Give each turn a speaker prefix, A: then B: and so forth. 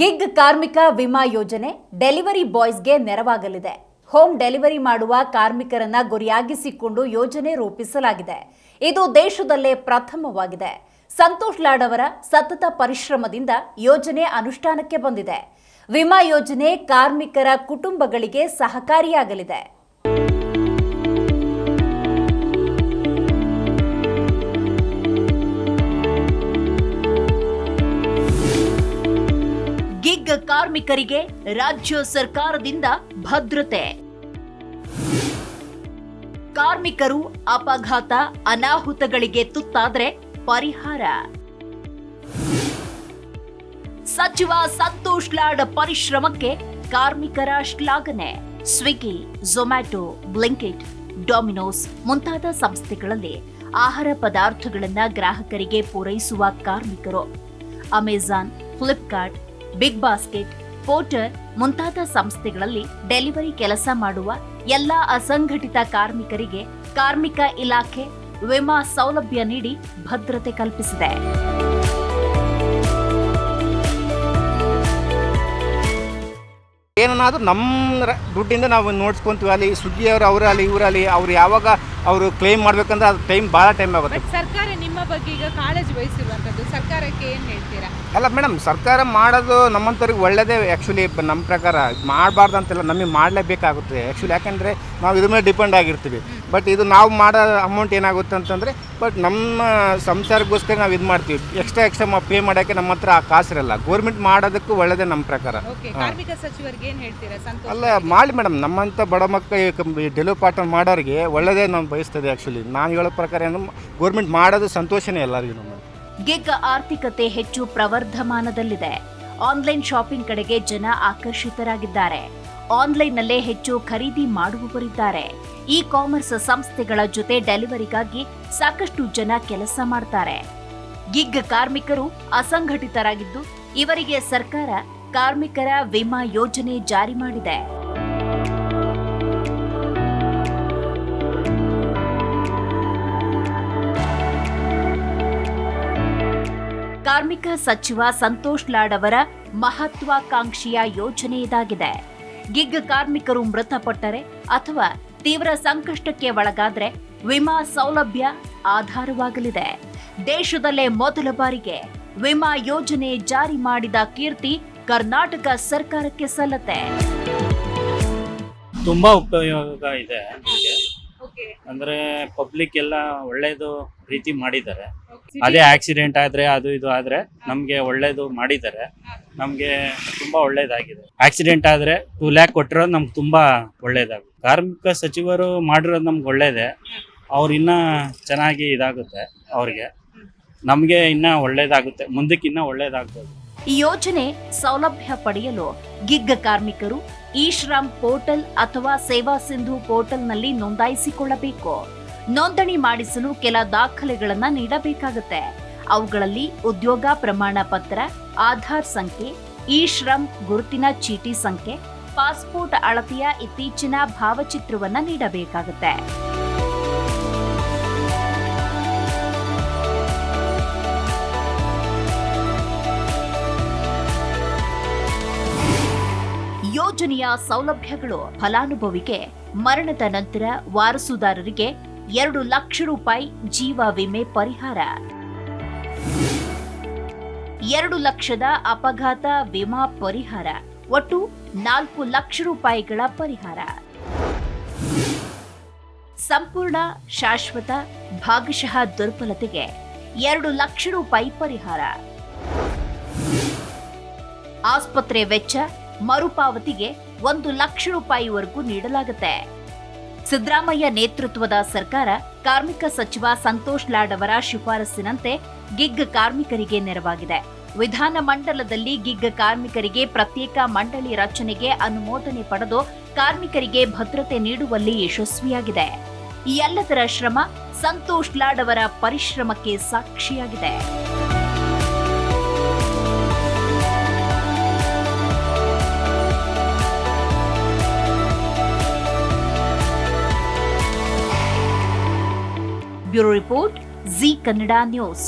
A: Gig ಕಾರ್ಮಿಕ ವಿಮಾ ಯೋಜನೆ ಡೆಲಿವರಿ ಬಾಯ್ಸ್ಗೆ ನೆರವಾಗಲಿದೆ. ಹೋಮ್ ಡೆಲಿವರಿ ಮಾಡುವ ಕಾರ್ಮಿಕರನ್ನ ಗುರಿಯಾಗಿಸಿಕೊಂಡು ಯೋಜನೆ ರೂಪಿಸಲಾಗಿದೆ. ಇದು ದೇಶದಲ್ಲೇ ಪ್ರಥಮವಾಗಿದೆ. ಸಂತೋಷ್ ಲಾಡ್ ಅವರ ಸತತ ಪರಿಶ್ರಮದಿಂದ ಯೋಜನೆ ಅನುಷ್ಠಾನಕ್ಕೆ ಬಂದಿದೆ. ವಿಮಾ ಯೋಜನೆ ಕಾರ್ಮಿಕರ ಕುಟುಂಬಗಳಿಗೆ ಸಹಕಾರಿಯಾಗಲಿದೆ. ಕಾರ್ಮಿಕರಿಗೆ ರಾಜ್ಯ ಸರ್ಕಾರದಿಂದ ಭದ್ರತೆ. ಕಾರ್ಮಿಕರು ಅಪಘಾತ, ಅನಾಹುತಗಳಿಗೆ ತುತ್ತಾದ್ರೆ ಪರಿಹಾರ. ಸಚಿವ ಸಂತೋಷ್ ಲಾಡ್ ಪರಿಶ್ರಮಕ್ಕೆ ಕಾರ್ಮಿಕರ ಶ್ಲಾಘನೆ. ಸ್ವಿಗ್ಗಿ ಝೊಮ್ಯಾಟೊ ಬ್ಲಿಂಕಿಟ್ ಡೊಮಿನೋಸ್ ಮುಂತಾದ ಸಂಸ್ಥೆಗಳಲ್ಲಿ ಆಹಾರ ಪದಾರ್ಥಗಳನ್ನು ಗ್ರಾಹಕರಿಗೆ ಪೂರೈಸುವ ಕಾರ್ಮಿಕರು. Amazon Flipkart big basket porter ಮುಂತಾದ ಸಂಸ್ಥೆಗಳಲ್ಲಿ ಡೆಲಿವರಿ ಕೆಲಸ ಮಾಡುವ ಎಲ್ಲ ಅಸಂಘಟಿತ ಕಾರ್ಮಿಕರಿಗೆ ಕಾರ್ಮಿಕ ಇಲಾಖೆ ವಿಮಾ ಸೌಲಭ್ಯ ನೀಡಿ ಭದ್ರತೆ ಕಲ್ಪಿಸಿದೆ.
B: ಏನನ್ನಾದರೂ ನಮ್ಮ ದುಡ್ಡಿಂದ ನಾವು ನೋಡ್ಸ್ಕೊಂತೀವಿ ಅಲ್ಲಿ ಸುದ್ದಿಯವರು ಅವರಲ್ಲಿ ಇವರಲ್ಲಿ ಅವ್ರು ಯಾವಾಗ ಅವರು ಕ್ಲೈಮ್ ಮಾಡ್ಬೇಕಂದ್ರೆ ಅದು ಟೈಮ್ ಭಾಳ ಟೈಮ್ ಆಗುತ್ತೆ.
C: ಸರ್ಕಾರ ನಿಮ್ಮ ಬಗ್ಗೆ ಈಗ ಕಾಳಜಿ ವಹಿಸಿರುವಂಥದ್ದು ಸರ್ಕಾರಕ್ಕೆ ಏನು ಹೇಳ್ತೀರಾ?
B: ಅಲ್ಲ ಮೇಡಮ್ ಸರ್ಕಾರ ಮಾಡೋದು ನಮ್ಮಂಥವ್ರಿಗೆ ಒಳ್ಳೇದೇ ಆ್ಯಕ್ಚುಲಿ ನಮ್ಮ ಪ್ರಕಾರ. ಮಾಡಬಾರ್ದು ಅಂತೆಲ್ಲ ನಮಗೆ ಮಾಡಲೇಬೇಕಾಗುತ್ತೆ. ಆ್ಯಕ್ಚುಲಿ ಯಾಕೆಂದರೆ ನಾವು ಇದ್ರ ಮೇಲೆ ಡಿಪೆಂಡ್ ಆಗಿರ್ತೀವಿ. ಬಟ್ ಇದು ನಾವು ಮಾಡೋ ಅಮೌಂಟ್ ಏನಾಗುತ್ತೆ ಅಂತಂದರೆ ಬಟ್ ನಮ್ಮ ಸಂಸಾರಕ್ಕೋಸ್ಕರ ನಾವು ಇದು ಮಾಡ್ತೀವಿ. ಎಕ್ಸ್ಟ್ರಾ ಎಕ್ಸ್ಟ್ರಾ ಪೇ ಮಾಡೋಕ್ಕೆ ನಮ್ಮ ಹತ್ರ ಆ ಕಾಸಿರಲ್ಲ. ಗೋರ್ಮೆಂಟ್ ಮಾಡೋದಕ್ಕೂ ಒಳ್ಳೇದೇ ನಮ್ಮ ಪ್ರಕಾರ. ಅಲ್ಲ ಮಾಡಿ ಮೇಡಮ್. ನಮ್ಮಂಥ ಬಡ ಮಕ್ಕಳು ಡೆಲಿವರಿ ಪಾರ್ಟ್ನರ್ ಮಾಡೋರಿಗೆ ಒಳ್ಳೆಯದೇ ನಾವು ಬಯಸ್ತದೆ ಆ್ಯಕ್ಚುಲಿ ನಾನು ಹೇಳೋ ಪ್ರಕಾರ ಏನು ಗೋರ್ಮೆಂಟ್ ಮಾಡೋದು ಸಂತೋಷನೇ ಎಲ್ಲರಿಗೂ ನಮ್ಮ
A: ಗಿಗ್ ಆರ್ಥಿಕತೆ ಹೆಚ್ಚು ಪ್ರವರ್ಧಮಾನದಲ್ಲಿದೆ. ಆನ್ಲೈನ್ ಶಾಪಿಂಗ್ ಕಡೆಗೆ ಜನ ಆಕರ್ಷಿತರಾಗಿದ್ದಾರೆ. ಆನ್ಲೈನ್ನಲ್ಲೇ ಹೆಚ್ಚು ಖರೀದಿ ಮಾಡುವವರಿದ್ದಾರೆ. ಇ ಕಾಮರ್ಸ್ ಸಂಸ್ಥೆಗಳ ಜೊತೆ ಡೆಲಿವರಿಗಾಗಿ ಸಾಕಷ್ಟು ಜನ ಕೆಲಸ ಮಾಡ್ತಾರೆ. ಗಿಗ್ ಕಾರ್ಮಿಕರು ಅಸಂಘಟಿತರಾಗಿದ್ದು, ಇವರಿಗೆ ಸರ್ಕಾರ ಕಾರ್ಮಿಕರ ವಿಮಾ ಯೋಜನೆ ಜಾರಿ ಮಾಡಿದೆ. ಕಾರ್ಮಿಕ ಸಚಿವ ಸಂತೋಷ್ ಲಾಡ್ ಅವರ ಮಹತ್ವಾಕಾಂಕ್ಷಿಯ ಯೋಜನೆ ಇದಾಗಿದೆ. ಗಿಗ್ ಕಾರ್ಮಿಕರು ಮೃತಪಟ್ಟರೆ ಅಥವಾ ತೀವ್ರ ಸಂಕಷ್ಟಕ್ಕೆ ಒಳಗಾದ್ರೆ ವಿಮಾ ಸೌಲಭ್ಯ ಆಧಾರವಾಗಲಿದೆ. ದೇಶದಲ್ಲೇ ಮೊದಲ ಬಾರಿಗೆ ವಿಮಾ ಯೋಜನೆ ಜಾರಿ ಮಾಡಿದ ಕೀರ್ತಿ ಕರ್ನಾಟಕ ಸರ್ಕಾರಕ್ಕೆ ಸಲ್ಲತೆ
D: ತುಂಬಾ ಉಪಯೋಗ ಇದೆ ಅಂದ್ರೆ ಪಬ್ಲಿಕ್ ಎಲ್ಲ ಒಳ್ಳೇದು ರೀತಿ ಮಾಡಿದ್ದಾರೆ. ಅದೇ ಆಕ್ಸಿಡೆಂಟ್ ಆದ್ರೆ ಅದು ಇದು ಆದ್ರೆ ನಮ್ಗೆ ಒಳ್ಳೇದು ಮಾಡಿದ್ದಾರೆ. ನಮ್ಗೆ ತುಂಬಾ ಒಳ್ಳೇದಾಗಿದೆ. ಆಕ್ಸಿಡೆಂಟ್ ಆದ್ರೆ ಟೂ ಲ್ಯಾಕ್ ಕೊಟ್ಟಿರೋದು ನಮ್ಗೆ ತುಂಬಾ ಒಳ್ಳೇದಾಗುತ್ತೆ. ಕಾರ್ಮಿಕ ಸಚಿವರು ಮಾಡಿರೋದು ನಮ್ಗೆ ಒಳ್ಳೇದೇ. ಅವ್ರು ಇನ್ನ ಚೆನ್ನಾಗಿ ಇದಾಗುತ್ತೆ ಅವ್ರಿಗೆ. ನಮ್ಗೆ ಇನ್ನ ಒಳ್ಳೇದಾಗುತ್ತೆ. ಮುಂದಕ್ಕೆ ಇನ್ನ ಒಳ್ಳೇದಾಗ್ಬೋದು.
A: ಈ ಯೋಜನೆ ಸೌಲಭ್ಯ ಪಡೆಯಲು ಗಿಗ್ ಕಾರ್ಮಿಕರು ಇ ಶ್ರಮ್ ಪೋರ್ಟಲ್ ಅಥವಾ ಸೇವಾ ಸಿಂಧು ಪೋರ್ಟಲ್ನಲ್ಲಿ ನೋಂದಾಯಿಸಿಕೊಳ್ಳಬೇಕು. ನೋಂದಣಿ ಮಾಡಿಸಲು ಕೆಲ ದಾಖಲೆಗಳನ್ನು ನೀಡಬೇಕಾಗುತ್ತೆ. ಅವುಗಳಲ್ಲಿ ಉದ್ಯೋಗ ಪ್ರಮಾಣ ಪತ್ರ, ಆಧಾರ್ ಸಂಖ್ಯೆ ಇ ಶ್ರಮ್ ಗುರುತಿನ ಚೀಟಿ ಸಂಖ್ಯೆ, ಪಾಸ್ಪೋರ್ಟ್ ಅಳತೆಯ ಇತ್ತೀಚಿನ ಭಾವಚಿತ್ರವನ್ನು ನೀಡಬೇಕಾಗುತ್ತೆ. ಯೋಜನೆಯ ಸೌಲಭ್ಯಗಳು ಫಲಾನುಭವಿಗೆ, ಮರಣದ ನಂತರ ವಾರಸುದಾರರಿಗೆ ಎರಡು ಲಕ್ಷ ರೂಪಾಯಿ ಜೀವ ವಿಮೆ ಪರಿಹಾರ. ಎರಡು ಲಕ್ಷದ ಅಪಘಾತ ವಿಮಾ ಪರಿಹಾರ, ಒಟ್ಟು ನಾಲ್ಕು ಲಕ್ಷ ರೂಪಾಯಿಗಳ ಪರಿಹಾರ. ಸಂಪೂರ್ಣ ಶಾಶ್ವತ, ಭಾಗಶಃ ದುರ್ಬಲತೆಗೆ ಎರಡು ಲಕ್ಷ ರೂಪಾಯಿ ಪರಿಹಾರ. ಆಸ್ಪತ್ರೆ ವೆಚ್ಚ ಮರುಪಾವತಿಗೆ ಒಂದು ಲಕ್ಷ ರೂಪಾಯಿವರೆಗೂ ನೀಡಲಾಗುತ್ತೆ. ಸಿದ್ದರಾಮಯ್ಯ ನೇತೃತ್ವದ ಸರ್ಕಾರ ಕಾರ್ಮಿಕ ಸಚಿವ ಸಂತೋಷ್ ಲಾಡ್ ಅವರ ಶಿಫಾರಸ್ಸಿನಂತೆ ಗಿಗ್ ಕಾರ್ಮಿಕರಿಗೆ ನೆರವಾಗಿದೆ. ವಿಧಾನ ಮಂಡಲದಲ್ಲಿ ಗಿಗ್ ಕಾರ್ಮಿಕರಿಗೆ ಪ್ರತ್ಯೇಕ ಮಂಡಳಿ ರಚನೆಗೆ ಅನುಮೋದನೆ ಪಡೆದು ಕಾರ್ಮಿಕರಿಗೆ ಭದ್ರತೆ ನೀಡುವಲ್ಲಿ ಯಶಸ್ವಿಯಾಗಿದೆ. ಈ ಎಲ್ಲದರ ಶ್ರಮ ಸಂತೋಷ್ ಲಾಡ್ ಅವರ ಪರಿಶ್ರಮಕ್ಕೆ ಸಾಕ್ಷಿಯಾಗಿದೆ. bureau report Zee Kannada news